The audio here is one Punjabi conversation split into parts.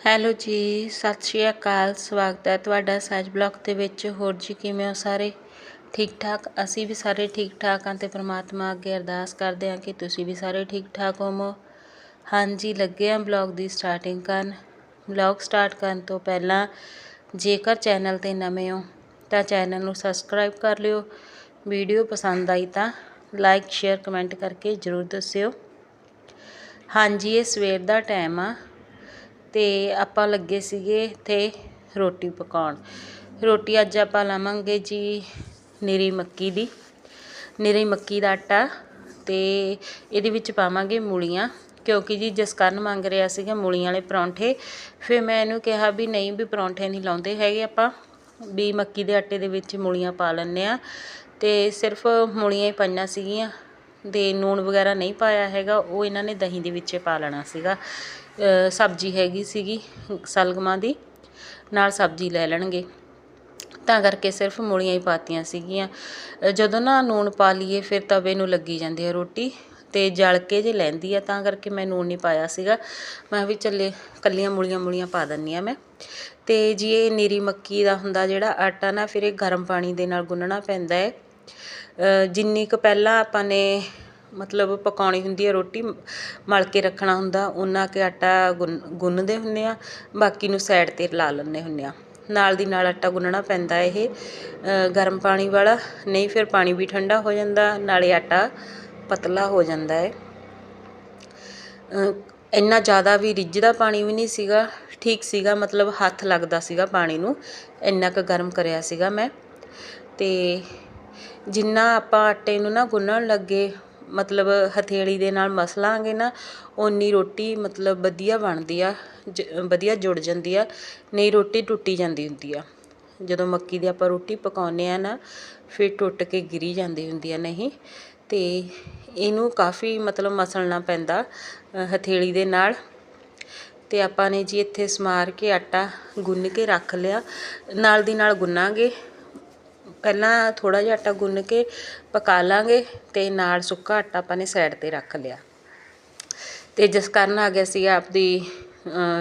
ਹੈਲੋ ਜੀ, ਸਤਿ ਸ਼੍ਰੀ ਅਕਾਲ, ਸਵਾਗਤ ਹੈ ਤੁਹਾਡਾ ਸਹਿਜ ਬਲੌਗ ਦੇ ਵਿੱਚ। ਹੋਰ ਜੀ ਕਿਵੇਂ ਹੋ ਸਾਰੇ? ਠੀਕ ਠਾਕ? ਅਸੀਂ ਵੀ ਸਾਰੇ ਠੀਕ ਠਾਕ ਹਾਂ ਤੇ ਪ੍ਰਮਾਤਮਾ ਅੱਗੇ ਅਰਦਾਸ ਕਰਦੇ ਹਾਂ ਕਿ ਤੁਸੀਂ ਵੀ ਸਾਰੇ ਠੀਕ ਠਾਕ ਹੋਵੋ। ਹਾਂਜੀ, ਲੱਗੇ ਹਾਂ ਬਲੌਗ ਦੀ ਸਟਾਰਟਿੰਗ ਕਰਨ। ਬਲੌਗ ਸਟਾਰਟ ਕਰਨ ਤੋਂ ਪਹਿਲਾਂ ਜੇਕਰ ਚੈਨਲ ਤੇ ਨਵੇਂ ਹੋ ਤਾਂ ਚੈਨਲ ਨੂੰ ਸਬਸਕ੍ਰਾਈਬ ਕਰ ਲਿਓ। ਵੀਡੀਓ ਪਸੰਦ ਆਈ ਤਾਂ ਲਾਈਕ, ਸ਼ੇਅਰ, ਕਮੈਂਟ ਕਰਕੇ ਜਰੂਰ ਦੱਸਿਓ। ਹਾਂਜੀ, ਇਹ ਸਵੇਰ ਦਾ ਟਾਈਮ ਆ। ਤੇ ਆਪਾਂ ਲੱਗੇ ਸੀਗੇ ਇੱਥੇ ਰੋਟੀ ਪਕਾਉਣ। ਰੋਟੀ ਅੱਜ ਆਪਾਂ ਲਾਵਾਂਗੇ ਜੀ ਨਿਰੀ ਮੱਕੀ ਦੀ। ਨਿਰੀ ਮੱਕੀ ਦਾ ਆਟਾ ਅਤੇ ਇਹਦੇ ਵਿੱਚ ਪਾਵਾਂਗੇ ਮੂਲੀਆਂ, ਕਿਉਂਕਿ ਜੀ ਜਸਕਰਨ ਮੰਗ ਰਿਹਾ ਸੀਗਾ ਮੂਲੀਆਂ ਵਾਲੇ ਪਰੌਂਠੇ। ਫਿਰ ਮੈਂ ਇਹਨੂੰ ਕਿਹਾ ਵੀ ਨਹੀਂ ਵੀ ਪਰੌਂਠੇ ਨਹੀਂ ਲਾਉਂਦੇ ਹੈਗੇ ਆਪਾਂ, ਵੀ ਮੱਕੀ ਦੇ ਆਟੇ ਦੇ ਵਿੱਚ ਮੂਲੀਆਂ ਪਾ ਲੈਂਦੇ ਆ ਤੇ ਸਿਰਫ ਮੂਲੀਆਂ ਹੀ ਪਾਈਆਂ ਸੀਗੀਆਂ ਦੇ ਨੂਣ ਵਗੈਰਾ ਨਹੀਂ ਪਾਇਆ ਹੈਗਾ, ਉਹ ਇਹਨਾਂ ਨੇ ਦਹੀਂ ਦੇ ਵਿੱਚ ਪਾ ਲੈਣਾ ਸੀਗਾ। ਸਬਜ਼ੀ ਹੈਗੀ ਸੀਗੀ ਸਲਗਮਾਂ ਦੀ, ਨਾਲ ਸਬਜ਼ੀ ਲੈ ਲੈਣਗੇ। ਤਾਂ ਕਰਕੇ ਸਿਰਫ ਮੂਲੀਆਂ ਹੀ ਪਾਤੀਆਂ ਸੀਗੀਆਂ। ਜਦੋਂ ਨਾ ਨੂਣ ਪਾ ਲਈਏ, ਫਿਰ ਤਵੇ ਨੂੰ ਲੱਗੀ ਜਾਂਦੀ ਹੈ ਰੋਟੀ ਤੇ ਜਲ ਕੇ ਜੇ ਲੈਂਦੀ ਆ, ਤਾਂ ਕਰਕੇ ਮੈਂ ਨੂਣ ਨਹੀਂ ਪਾਇਆ ਸੀਗਾ। ਮੈਂ ਵੀ ਚੱਲੇ ਕੱਲੀਆਂ ਮੂਲੀਆਂ ਮੂਲੀਆਂ ਪਾ ਦਿੰਨੀ ਆ ਮੈਂ। ਤੇ ਜੀ ਇਹ ਨੀਰੀ ਮੱਕੀ ਦਾ ਹੁੰਦਾ ਜਿਹੜਾ ਆਟਾ ਨਾ, ਫਿਰ ਇਹ ਗਰਮ ਪਾਣੀ ਦੇ ਨਾਲ ਗੁੰਨਣਾ ਪੈਂਦਾ ਹੈ ਜਿੰਨੀ ਕੁ ਪਹਿਲਾਂ ਆਪਾਂ ਨੇ ਮਤਲਬ ਪਕਾਉਣੀ ਹੁੰਦੀ ਹੈ ਰੋਟੀ, ਮਲ ਕੇ ਰੱਖਣਾ ਹੁੰਦਾ ਉਨਾ ਕੇ ਆਟਾ ਗੁੰਨ, ਗੁੰਨਦੇ ਹੁੰਦੇ ਹਾਂ, ਬਾਕੀ ਨੂੰ ਸਾਈਡ 'ਤੇ ਲਾ ਲੈਂਦੇ ਹੁੰਦੇ ਹਾਂ। ਨਾਲ ਦੀ ਨਾਲ ਆਟਾ ਗੁੰਨਣਾ ਪੈਂਦਾ ਇਹ ਗਰਮ ਪਾਣੀ ਵਾਲਾ, ਨਹੀਂ ਫਿਰ ਪਾਣੀ ਵੀ ਠੰਡਾ ਹੋ ਜਾਂਦਾ, ਨਾਲੇ ਆਟਾ ਪਤਲਾ ਹੋ ਜਾਂਦਾ ਹੈ। ਇੰਨਾ ਜ਼ਿਆਦਾ ਵੀ ਰਿੱਝਦਾ ਪਾਣੀ ਵੀ ਨਹੀਂ ਸੀਗਾ, ਠੀਕ ਸੀਗਾ, ਮਤਲਬ ਹੱਥ ਲੱਗਦਾ ਸੀਗਾ ਪਾਣੀ ਨੂੰ, ਇੰਨਾ ਕੁ ਗਰਮ ਕਰਿਆ ਸੀਗਾ ਮੈਂ। ਅਤੇ ਜਿੰਨਾ ਆਪਾਂ ਆਟੇ ਨੂੰ ਨਾ ਗੁੰਨਣ ਲੱਗੇ ਮਤਲਬ ਹਥੇਲੀ ਦੇ ਨਾਲ ਮਸਲਾਂਗੇ ਨਾ ਉਨੀ ਰੋਟੀ ਮਤਲਬ ਵਧੀਆ ਬਣਦੀ ਆ, ਜ, ਵਧੀਆ ਜੁੜ ਜਾਂਦੀ ਆ, ਨਹੀਂ ਰੋਟੀ ਟੁੱਟੀ ਜਾਂਦੀ ਹੁੰਦੀ ਆ। ਜਦੋਂ ਮੱਕੀ ਦੀ ਆਪਾਂ ਰੋਟੀ ਪਕਾਉਂਦੇ ਹਾਂ ਨਾ, ਫਿਰ ਟੁੱਟ ਕੇ ਗਿਰੀ ਜਾਂਦੀ ਹੁੰਦੀ ਆ ਨਹੀਂ। ਅਤੇ ਇਹਨੂੰ ਕਾਫੀ ਮਤਲਬ ਮਸਲਣਾ ਪੈਂਦਾ ਹਥੇਲੀ ਦੇ ਨਾਲ। ਅਤੇ ਆਪਾਂ ਨੇ ਜੀ ਇੱਥੇ ਸਮਾਰ ਕੇ ਆਟਾ ਗੁੰਨ ਕੇ ਰੱਖ ਲਿਆ, ਨਾਲ ਦੀ ਨਾਲ ਗੁੰਨਾਂਗੇ। ਪਹਿਲਾਂ ਥੋੜ੍ਹਾ ਜਿਹਾ ਆਟਾ ਗੁੰਨ ਕੇ ਪਕਾ ਲਾਂਗੇ ਅਤੇ ਨਾਲ ਸੁੱਕਾ ਆਟਾ ਆਪਾਂ ਨੇ ਸਾਈਡ ਤੇ ਰੱਖ ਲਿਆ। ਅਤੇ ਜਿਸ ਕਾਰਨ ਆ ਗਿਆ ਸੀ ਆਪਦੀ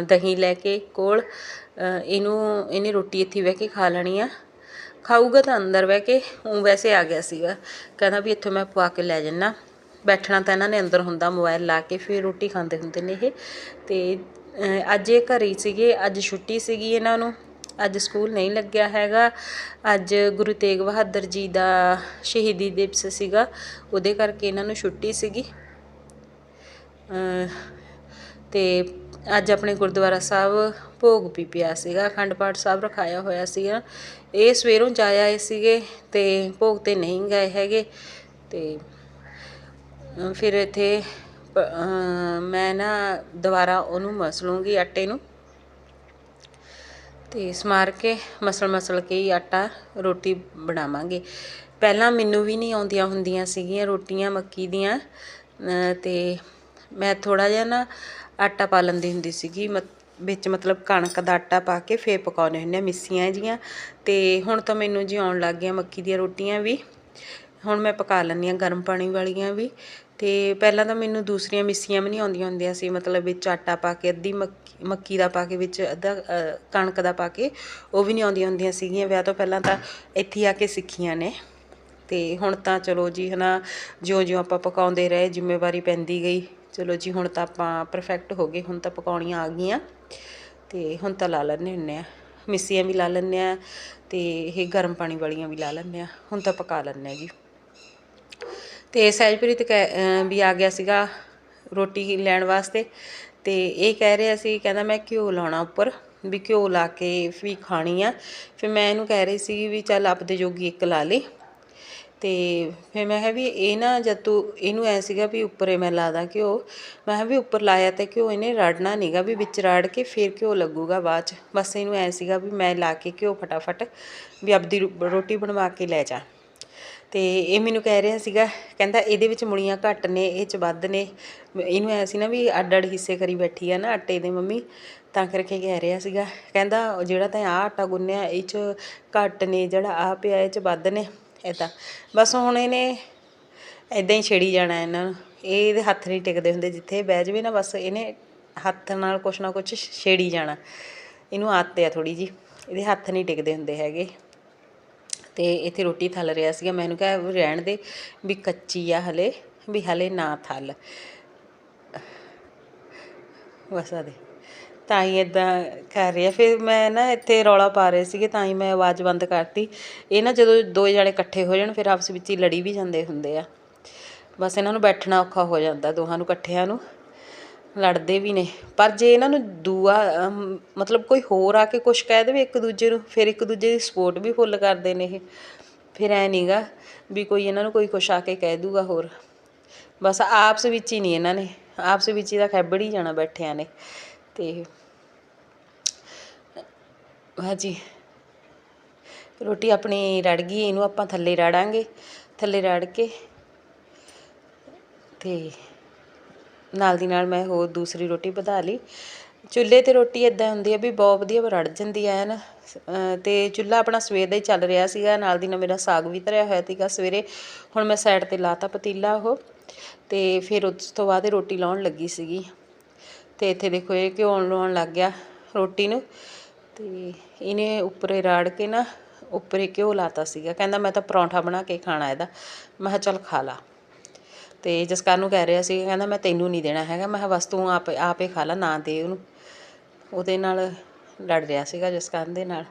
ਦਹੀਂ ਲੈ ਕੇ ਕੋਲ। ਇਹਨੂੰ, ਇਹਨੇ ਰੋਟੀ ਇੱਥੇ ਬਹਿ ਕੇ ਖਾ ਲੈਣੀ ਆ। ਖਾਊਗਾ ਤਾਂ ਅੰਦਰ ਬਹਿ ਕੇ ਉਹ ਵੈਸੇ ਆ ਗਿਆ ਸੀਗਾ। ਕਹਿੰਦਾ ਵੀ ਇੱਥੋਂ ਮੈਂ ਪਵਾ ਕੇ ਲੈ ਜੰਨਾ। ਬੈਠਣਾ ਤਾਂ ਇਹਨਾਂ ਨੇ ਅੰਦਰ ਹੁੰਦਾ ਮੋਬਾਈਲ ਲਾ ਕੇ ਫਿਰ ਰੋਟੀ ਖਾਂਦੇ ਹੁੰਦੇ ਨੇ ਇਹ। ਤੇ ਅੱਜ ਇਹ ਘਰੇ ਸੀਗੇ, ਅੱਜ ਛੁੱਟੀ ਸੀਗੀ ਇਹਨਾਂ ਨੂੰ। ਅੱਜ ਸਕੂਲ ਨਹੀਂ ਲੱਗਿਆ ਹੈਗਾ। ਅੱਜ ਗੁਰੂ ਤੇਗ ਬਹਾਦਰ ਜੀ ਦਾ ਸ਼ਹੀਦੀ ਦਿਵਸ ਸੀਗਾ। ਉਹਦੇ ਕਰਕੇ ਇਹਨਾਂ ਨੂੰ ਛੁੱਟੀ ਸੀਗੀ। ਤੇ ਅੱਜ ਆਪਣੇ ਗੁਰਦੁਆਰਾ ਸਾਹਿਬ ਭੋਗ ਵੀ ਪਿਆ ਸੀਗਾ। ਅਖੰਡ ਪਾਠ ਸਾਹਿਬ ਰਖਾਇਆ ਹੋਇਆ ਸੀਗਾ। ਇਹ ਸਵੇਰੋਂ ਜਾ ਆਏ ਸੀਗੇ ਤੇ ਭੋਗ ਤੇ ਨਹੀਂ ਗਏ ਹੈਗੇ। ਤੇ ਫਿਰ ਇੱਥੇ ਮੈਂ ਨਾ ਦੁਬਾਰਾ ਉਹਨੂੰ ਮਸ ਲੂੰਗੀ ਆਟੇ ਨੂੰ। ਤੇ ਸਮਾਰ ਕੇ ਮਸਲ ਮਸਲ ਕੇ ਹੀ ਆਟਾ ਰੋਟੀ ਬਣਾਵਾਂਗੇ। ਪਹਿਲਾਂ ਮੈਨੂੰ ਵੀ ਨਹੀਂ ਆਉਂਦੀਆਂ ਹੁੰਦੀਆਂ ਸੀਗੀਆਂ ਰੋਟੀਆਂ ਮੱਕੀ ਦੀਆਂ ਤੇ ਮੈਂ ਥੋੜਾ ਜਿਹਾ ਨਾ ਆਟਾ ਪਾ ਲੈਂਦੀ ਹੁੰਦੀ ਸੀਗੀ ਵਿੱਚ ਮਤਲਬ ਕਣਕ ਦਾ ਆਟਾ ਪਾ ਕੇ ਫੇਰ ਪਕਾਉਣੇ ਹੁੰਦੇ ਆ ਮਿੱਸੀਆਂ ਜੀਆਂ ਤੇ ਹੁਣ ਤਾਂ ਮੈਨੂੰ ਜੀ ਆਉਣ ਲੱਗ ਗਿਆ ਮੱਕੀ ਦੀਆਂ ਰੋਟੀਆਂ ਵੀ। ਹੁਣ ਮੈਂ ਪਕਾ ਲੈਂਦੀ ਆ ਗਰਮ ਪਾਣੀ ਵਾਲੀਆਂ ਵੀ। ਤੇ ਪਹਿਲਾਂ ਤਾਂ ਮੈਨੂੰ ਦੂਸਰੀਆਂ ਮਿੱਸੀਆਂ ਵੀ ਨਹੀਂ ਆਉਂਦੀਆਂ ਹੁੰਦੀਆਂ ਸੀ। ਮਤਲਬ ਵਿੱਚ ਆਟਾ ਪਾ ਕੇ, ਅੱਧੀ ਮੱਕੀ ਮੱਕੀ ਦਾ ਪਾ ਕੇ, ਵਿੱਚ ਅੱਧਾ ਕਣਕ ਦਾ ਪਾ ਕੇ ਉਹ ਵੀ ਨਹੀਂ ਆਉਂਦੀਆਂ ਹੁੰਦੀਆਂ ਸੀਗੀਆਂ। ਵਿਆਹ ਤੋਂ ਪਹਿਲਾਂ ਤਾਂ ਇੱਥੇ ਆ ਕੇ ਸਿੱਖੀਆਂ ਨੇ। ਤੇ ਹੁਣ ਤਾਂ ਚਲੋ ਜੀ ਹਨਾ, ਜਿਉਂ-ਜਿਉਂ ਆਪਾਂ ਪਕਾਉਂਦੇ ਰਹੇ, ਜ਼ਿੰਮੇਵਾਰੀ ਪੈਂਦੀ ਗਈ। ਚਲੋ ਜੀ, ਹੁਣ ਤਾਂ ਆਪਾਂ ਪਰਫੈਕਟ ਹੋ ਗਏ। ਹੁਣ ਤਾਂ ਪਕਾਉਣੀਆਂ ਆ ਗਈਆਂ। ਤੇ ਹੁਣ ਤਾਂ ਲਾ ਲੈਣੇ ਹੁੰਨੇ ਆ। ਮਿੱਸੀਆਂ ਵੀ ਲਾ ਲੈਣੇ ਆ ਤੇ ਇਹ ਗਰਮ ਪਾਣੀ ਵਾਲੀਆਂ ਵੀ ਲਾ ਲੈਣੇ ਆ। ਹੁਣ ਤਾਂ ਪਕਾ ਲੈਣੇ ਆ ਜੀ। ਅਤੇ ਸਹਿਜਪ੍ਰੀਤ ਕਹਿ ਵੀ ਆ ਗਿਆ ਸੀਗਾ ਰੋਟੀ ਲੈਣ ਵਾਸਤੇ ਅਤੇ ਇਹ ਕਹਿ ਰਿਹਾ ਸੀ, ਕਹਿੰਦਾ ਮੈਂ ਘਿਓ ਲਾਉਣਾ ਉੱਪਰ, ਵੀ ਘਿਓ ਲਾ ਕੇ ਵੀ ਖਾਣੀ ਆ। ਫਿਰ ਮੈਂ ਇਹਨੂੰ ਕਹਿ ਰਹੀ ਸੀ ਵੀ ਚੱਲ ਆਪਦੇ ਜੋਗੀ ਇੱਕ ਲਾ ਲੇ। ਤੇ ਫਿਰ ਮੈਂ ਕਿਹਾ ਵੀ ਇਹ ਨਾ ਜਦ ਤੂੰ, ਇਹਨੂੰ ਐ ਸੀਗਾ ਵੀ ਉੱਪਰੇ ਮੈਂ ਲਾਦਾ ਘਿਓ। ਮੈਂ ਕਿਹਾ ਵੀ ਉੱਪਰ ਲਾਇਆ ਤੇ ਘਿਓ ਇਹਨੇ ਰੜਨਾ ਨਹੀਂਗਾ ਵੀ ਵਿੱਚ ਰੜ ਕੇ ਫਿਰ ਘਿਓ ਲੱਗੂਗਾ ਬਾਅਦ ਚ। ਬਸ ਇਹਨੂੰ ਐ ਸੀਗਾ ਵੀ ਮੈਂ ਲਾ ਕੇ ਘਿਓ ਫਟਾਫਟ ਵੀ ਆਪਦੀ ਰੋਟੀ ਬਣਵਾ ਕੇ ਲੈ ਜਾ। ਤੇ ਇਹ ਮੈਨੂੰ ਕਹਿ ਰਿਹਾ ਸੀਗਾ, ਕਹਿੰਦਾ ਇਹਦੇ ਵਿੱਚ ਮੁੜੀਆਂ ਘੱਟ ਨੇ, ਇਹ ਚ ਵੱਧ ਨੇ। ਇਹਨੂੰ ਐ ਸੀ ਨਾ ਵੀ ਅੱਡ ਅੱਡ ਹਿੱਸੇ ਕਰੀ ਬੈਠੀ ਆ ਨਾ ਆਟੇ ਦੇ ਮੰਮੀ, ਤਾਂ ਕਰਕੇ ਕਹਿ ਰਿਹਾ ਸੀਗਾ। ਕਹਿੰਦਾ ਜਿਹੜਾ ਤਾਂ ਆ ਆਟਾ ਗੁੰਨਿਆ, ਇਹ ਚ ਘੱਟ ਨੇ, ਜਿਹੜਾ ਆ ਪਿਆ, ਇਹ ਚ ਵੱਧ ਨੇ ਇਦਾਂ ਬਸ ਹੁਣ ਇਹਨੇ ਇਦਾਂ ਹੀ ਛੇੜੀ ਜਾਣਾ ਇਹਨਾਂ ਨੂੰ। ਇਹ ਇਹਦੇ ਹੱਥ ਨਹੀਂ ਟਿਕਦੇ ਹੁੰਦੇ, ਜਿੱਥੇ ਬਹਿ ਜਵੇ ਨਾ, ਬਸ ਇਹਨੇ ਹੱਥ ਨਾਲ ਕੁਛ ਨਾ ਕੁਛ ਛੇੜੀ ਜਾਣਾ। ਇਹਨੂੰ ਆਦਤ ਆ ਥੋੜੀ ਜੀ ਇਹਦੇ ਹੱਥ ਨਹੀਂ ਟਿਕਦੇ ਹੁੰਦੇ ਹੈਗੇ। ਤੇ ਇੱਥੇ ਰੋਟੀ ਥੱਲ ਰਿਹਾ ਸੀਗਾ। ਮੈਨੂੰ ਕਿਹਾ ਰਹਿਣ ਦੇ ਵੀ ਕੱਚੀ ਆ ਹਲੇ, ਵੀ ਹਲੇ ਨਾ ਥੱਲ। ਬਸ ਆ ਦੇ। ਤਾਂ ਹੀ ਇਦਾਂ ਕਰ ਰਿਹਾ। ਫਿਰ ਮੈਂ ਨਾ ਇੱਥੇ ਰੌਲਾ ਪਾ ਰਹੇ ਸੀਗੇ, ਤਾਂ ਹੀ ਮੈਂ ਆਵਾਜ਼ ਬੰਦ ਕਰਤੀ। ਇਹ ਨਾ ਜਦੋਂ ਦੋ ਜਣੇ ਇਕੱਠੇ ਹੋ ਜਾਣ, ਫਿਰ ਆਪਸ ਵਿੱਚ ਹੀ ਲੜੀ ਵੀ ਜਾਂਦੇ ਹੁੰਦੇ ਆ। ਬਸ ਇਹਨਾਂ ਨੂੰ ਬੈਠਣਾ ਔਖਾ ਹੋ ਜਾਂਦਾ, ਦੋਹਾਂ ਨੂੰ ਇਕੱਠਿਆਂ ਨੂੰ। ਲੜਦੇ ਵੀ ਨੇ। ਪਰ ਜੇ ਇਹਨਾਂ ਨੂੰ ਦੂਆ ਮਤਲਬ ਕੋਈ ਹੋਰ ਆ ਕੇ ਕੁਛ ਕਹਿ ਦੇਵੇ ਇੱਕ ਦੂਜੇ ਨੂੰ, ਫਿਰ ਇੱਕ ਦੂਜੇ ਦੀ ਸਪੋਰਟ ਵੀ ਫੁੱਲ ਕਰਦੇ ਨੇ ਇਹ। ਫਿਰ ਐ ਨਹੀਂਗਾ ਵੀ ਕੋਈ ਇਹਨਾਂ ਨੂੰ ਕੋਈ ਕੁਛ ਆ ਕੇ ਕਹਿ ਦੂਗਾ ਹੋਰ। ਬਸ ਆਪਸ ਵਿੱਚ ਹੀ ਨਹੀਂ ਇਹਨਾਂ ਨੇ। ਆਪਸ ਵਿੱਚ ਹੀ ਤਾਂ ਖੈਬੜ ਹੀ ਜਾਣਾ ਬੈਠਿਆਂ ਨੇ। ਤੇ ਹਾਂਜੀ। ਰੋਟੀ ਆਪਣੀ ਰੜ ਗਈ, ਇਹਨੂੰ ਆਪਾਂ ਥੱਲੇ ਰੜਾਂਗੇ। ਥੱਲੇ ਰੜ ਕੇ ਤੇ ਨਾਲ ਦੀ ਨਾਲ ਮੈਂ ਹੋਰ ਦੂਸਰੀ ਰੋਟੀ ਵਧਾ ਲਈ। ਚੁੱਲ੍ਹੇ ਤੇ ਰੋਟੀ ਇੱਦਾਂ ਹੁੰਦੀ ਹੈ ਵੀ ਬਹੁਤ ਵਧੀਆ ਰੜ ਜਾਂਦੀ ਹੈ ਨਾ ਅਤੇ ਚੁੱਲ੍ਹਾ ਆਪਣਾ ਸਵੇਰ ਦਾ ਹੀ ਚੱਲ ਰਿਹਾ ਸੀਗਾ, ਨਾਲ ਦੀ ਨਾਲ ਮੇਰਾ ਸਾਗ ਵੀ ਧਰਿਆ ਹੋਇਆ ਸੀਗਾ ਸਵੇਰੇ। ਹੁਣ ਮੈਂ ਸਾਈਡ ਤੇ ਲਾਤਾ ਪਤੀਲਾ ਉਹ ਅਤੇ ਫਿਰ ਉਸ ਤੋਂ ਬਾਅਦ ਇਹ ਰੋਟੀ ਲਾਉਣ ਲੱਗੀ ਸੀਗੀ। ਅਤੇ ਇੱਥੇ ਦੇਖੋ ਇਹ ਘਿਓ ਲਾਉਣ ਲੱਗ ਗਿਆ ਰੋਟੀ ਨੂੰ ਅਤੇ ਇਹਨੇ ਉੱਪਰੇ ਰਾੜ ਕੇ ਨਾ ਉੱਪਰੇ ਘਿਓ ਲਾਤਾ ਸੀਗਾ। ਕਹਿੰਦਾ ਮੈਂ ਤਾਂ ਪਰੌਂਠਾ ਬਣਾ ਕੇ ਖਾਣਾ ਇਹਦਾ। ਮੈਂ ਕਿਹਾ ਚੱਲ ਖਾ ਲਾ। ਤੇ ਜਸਕਰ ਨੂੰ ਕਹਿ ਰਿਹਾ ਸੀ, ਕਹਿੰਦਾ ਮੈਂ ਤੈਨੂੰ ਨਹੀਂ ਦੇਣਾ ਹੈਗਾ, ਮੈਂ ਕਿਹਾ ਬਸ ਤੂੰ ਆਪ, ਆਪੇ ਖਾ ਲਾ, ਨਾ ਦੇ ਉਹਨੂੰ। ਉਹਦੇ ਨਾਲ ਲੜ ਰਿਹਾ ਸੀਗਾ ਜਸਕਰਨ ਦੇ ਨਾਲ।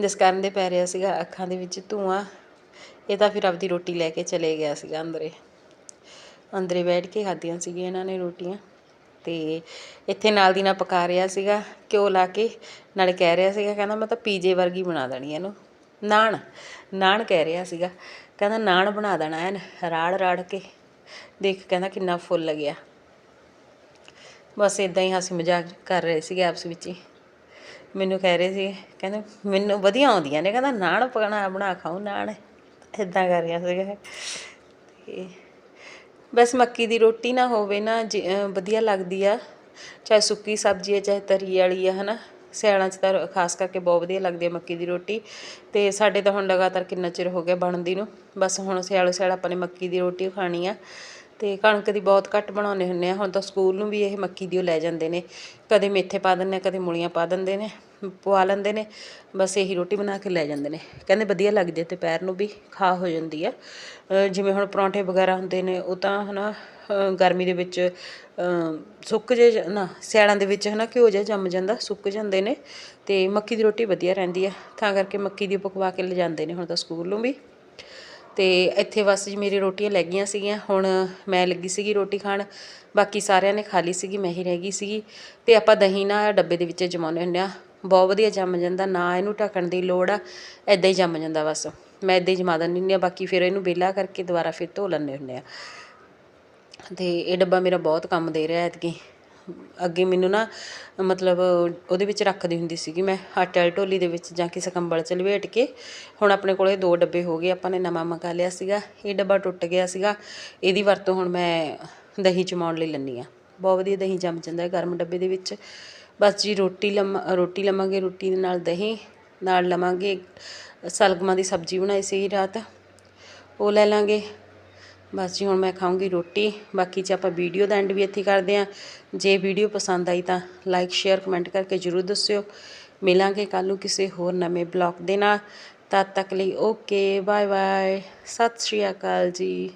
ਜਸਕਰਨ ਦੇ ਪੈ ਰਿਹਾ ਸੀਗਾ ਅੱਖਾਂ ਦੇ ਵਿੱਚ ਧੂਆਂ। ਇਹ ਤਾਂ ਫਿਰ ਆਪਦੀ ਰੋਟੀ ਲੈ ਕੇ ਚਲੇ ਗਿਆ ਸੀਗਾ ਅੰਦਰੇ। ਅੰਦਰੇ ਬੈਠ ਕੇ ਖਾਧੀਆਂ ਸੀਗੀਆਂ ਇਹਨਾਂ ਨੇ ਰੋਟੀਆਂ। ਤੇ ਇੱਥੇ ਨਾਲ ਦੀ ਨਾਲ ਪਕਾ ਰਿਹਾ ਸੀਗਾ, ਘਿਓ ਲਾ ਕੇ। ਨਾਲੇ ਕਹਿ ਰਿਹਾ ਸੀਗਾ, ਕਹਿੰਦਾ ਮੈਂ ਤਾਂ ਪੀਜੇ ਵਰਗੀ ਬਣਾ ਦੇਣੀ ਇਹਨੂੰ। ਨਾਨ ਨਾਨ ਕਹਿ ਰਿਹਾ ਸੀਗਾ। ਕਹਿੰਦਾ ਨਾਨ ਬਣਾ ਦੇਣਾ ਐਨ ਰਾੜ ਰਾੜ ਕੇ। ਦੇਖ ਕਹਿੰਦਾ ਕਿੰਨਾ ਫੁੱਲ ਗਿਆ। ਬਸ ਇਦਾਂ ਹੀ ਹਾਸੀ ਮਜ਼ਾਕ ਕਰ ਰਹੇ ਸੀਗੇ ਆਪਸ ਵਿੱਚ ਹੀ। ਮੈਨੂੰ ਕਹਿ ਰਹੇ ਸੀ ਕਹਿੰਦੇ ਮੈਨੂੰ ਵਧੀਆ ਆਉਂਦੀਆਂ ਨੇ, ਕਹਿੰਦਾ ਨਾਨ ਪਕਣਾ, ਬਣਾ ਖਾਉ ਨਾਨ। ਇਦਾਂ ਕਰ ਰਿਹਾ ਸੀਗਾ। ਤੇ ਬਸ ਮੱਕੀ ਦੀ ਰੋਟੀ ਨਾ ਹੋਵੇ ਨਾ, ਜੀ- ਵਧੀਆ ਲੱਗਦੀ ਆ। ਚਾਹੇ ਸੁੱਕੀ ਸਬਜ਼ੀ ਹੈ ਚਾਹੇ ਤਰੀ ਵਾਲੀ ਆ, ਹਨਾ। ਸਿਆਲਾਂ 'ਚ ਤਾਂ ਖਾਸ ਕਰਕੇ ਬਹੁਤ ਵਧੀਆ ਲੱਗਦੀ ਆ ਮੱਕੀ ਦੀ ਰੋਟੀ। ਤੇ ਸਾਡੇ ਤਾਂ ਹੁਣ ਲਗਾਤਾਰ ਕਿੰਨਾ ਚਿਰ ਹੋ ਗਿਆ ਬਣਦੀ ਨੂੰ। ਬਸ ਹੁਣ ਸਿਆਲੋ ਸਿਆਲ ਆਪਾਂ ਨੇ ਮੱਕੀ ਦੀ ਰੋਟੀ ਖਾਣੀ ਆ। ਤੇ ਕਣਕ ਦੀ ਬਹੁਤ ਘੱਟ ਬਣਾਉਂਦੇ ਹੁੰਨੇ ਆ। ਹੁਣ ਤਾਂ ਸਕੂਲ ਨੂੰ ਵੀ ਇਹ ਮੱਕੀ ਦੀ ਉਹ ਲੈ ਜਾਂਦੇ ਨੇ। ਕਦੇ ਮੇਥੇ ਪਾ ਦਿੰਦੇ ਆ, ਕਦੇ ਮੂਲੀਆਂ ਪਾ ਦਿੰਦੇ ਨੇ, ਪਵਾ ਲੈਂਦੇ ਨੇ। ਬਸ ਇਹੀ ਰੋਟੀ ਬਣਾ ਕੇ ਲੈ ਜਾਂਦੇ ਨੇ। ਕਹਿੰਦੇ ਵਧੀਆ ਲੱਗਦੀ ਹੈ ਪੈਰ ਨੂੰ ਵੀ ਖਾ ਹੋ ਜਾਂਦੀ ਆ। ਜਿਵੇਂ ਹੁਣ ਪਰੌਂਠੇ ਵਗੈਰਾ ਹੁੰਦੇ ਨੇ, ਉਹ ਤਾਂ ਹਨਾ ਅਹ ਗਰਮੀ ਦੇ ਵਿੱਚ ਸੁੱਕ ਜੇ ਨਾ, ਸਿਆਲਾਂ ਦੇ ਵਿੱਚ ਹਨਾ ਘਿਓ ਜਿਹਾ ਜੰਮ ਜਾਂਦਾ, ਸੁੱਕ ਜਾਂਦੇ ਨੇ ਤੇ ਮੱਕੀ ਦੀ ਰੋਟੀ ਵਧੀਆ ਰਹਿੰਦੀ ਆ। ਤਾਂ ਕਰਕੇ ਮੱਕੀ ਦੀ ਪਕਵਾ ਕੇ ਲੈ ਜਾਂਦੇ ਨੇ ਹੁਣ ਤਾਂ ਸਕੂਲ ਨੂੰ ਵੀ। ਤੇ ਇੱਥੇ ਬਸ ਜੀ ਮੇਰੀ ਰੋਟੀਆਂ ਲੱਗ ਗਈਆਂ ਸੀਗੀਆਂ, ਹੁਣ ਮੈਂ ਲੱਗੀ ਸੀਗੀ ਰੋਟੀ ਖਾਣ, ਬਾਕੀ ਸਾਰਿਆਂ ਨੇ ਖਾ ਲਈ ਸੀਗੀ, ਮੈਂ ਹੀ ਰਹਿ ਗਈ ਸੀਗੀ। ਤੇ ਆਪਾਂ ਦਹੀਂ ਨਾ ਡੱਬੇ ਦੇ ਵਿੱਚ ਜਮਾਉਂਦੇ ਹੁੰਦੇ ਆ। ਬਹੁਤ ਵਧੀਆ ਜੰਮ ਜਾਂਦਾ, ਨਾ ਇਹਨੂੰ ਢੱਕਣ ਦੀ ਲੋੜ ਆ ਐਦਾਂ ਹੀ ਜੰਮ ਜਾਂਦਾ ਬਸ। ਮੈਂ ਐਦਾਂ ਹੀ ਜਮਾ ਦਿੰਦੀ ਹੁੰਦੀ ਆ, ਬਾਕੀ ਫਿਰ ਇਹਨੂੰ ਵਿਹਲਾ ਕਰਕੇ ਦੁਬਾਰਾ ਫਿਰ ਧੋ ਲੈਂਦੇ ਹੁੰਦੇ ਆ। ਅਤੇ ਇਹ ਡੱਬਾ ਮੇਰਾ ਬਹੁਤ ਕੰਮ ਦੇ ਰਿਹਾ ਐਤਕੀ। ਅੱਗੇ ਮੈਨੂੰ ਨਾ ਮਤਲਬ ਉਹਦੇ ਵਿੱਚ ਰੱਖਦੀ ਹੁੰਦੀ ਸੀਗੀ ਮੈਂ, ਆਟੇ ਵਾਲੀ ਢੋਲੀ ਦੇ ਵਿੱਚ ਜਾਂ ਕਿਸੇ ਕੰਬਲ 'ਚ ਲਪੇਟ ਕੇ। ਹੁਣ ਆਪਣੇ ਕੋਲੇ ਦੋ ਡੱਬੇ ਹੋ ਗਏ, ਆਪਾਂ ਨੇ ਨਵਾਂ ਮੰਗਾ ਲਿਆ ਸੀਗਾ, ਇਹ ਡੱਬਾ ਟੁੱਟ ਗਿਆ ਸੀਗਾ। ਇਹਦੀ ਵਰਤੋਂ ਹੁਣ ਮੈਂ ਦਹੀਂ ਜਮਾਉਣ ਲਈ ਲੈਂਦੀ ਆ ਬਹੁਤ ਵਧੀਆ ਦਹੀਂ ਜੰਮ ਜਾਂਦਾ ਹੈ ਗਰਮ ਡੱਬੇ ਦੇ ਵਿੱਚ। ਬਸ ਜੀ ਰੋਟੀ ਲੰਮ, ਰੋਟੀ ਲਵਾਂਗੇ, ਰੋਟੀ ਦੇ ਨਾਲ ਦਹੀਂ, ਨਾਲ ਲਵਾਂਗੇ, ਸਲਗਮਾਂ ਦੀ ਸਬਜ਼ੀ ਬਣਾਈ ਸੀ ਰਾਤ। ਉਹ ਲੈ ਲਾਂਗੇ। ਬਸ ਜੀ, ਹੁਣ ਮੈਂ ਖਾਊਂਗੀ ਰੋਟੀ। ਬਾਕੀ 'ਚ ਆਪਾਂ ਵੀਡੀਓ ਦਾ ਐਂਡ ਵੀ ਇੱਥੇ ਕਰਦੇ ਹਾਂ। ਜੇ ਵੀਡੀਓ ਪਸੰਦ ਆਈ ਤਾਂ ਲਾਈਕ ਸ਼ੇਅਰ ਕਮੈਂਟ ਕਰਕੇ ਜਰੂਰ ਦੱਸਿਓ। ਮਿਲਾਂਗੇ ਕੱਲ੍ਹ ਨੂੰ ਕਿਸੇ ਹੋਰ ਨਵੇਂ ਬਲੌਗ ਦੇ ਨਾਲ। ਤਦ ਤੱਕ ਲਈ ਓਕੇ ਬਾਏ ਬਾਏ ਸਤਿ ਸ਼੍ਰੀ ਅਕਾਲ ਜੀ।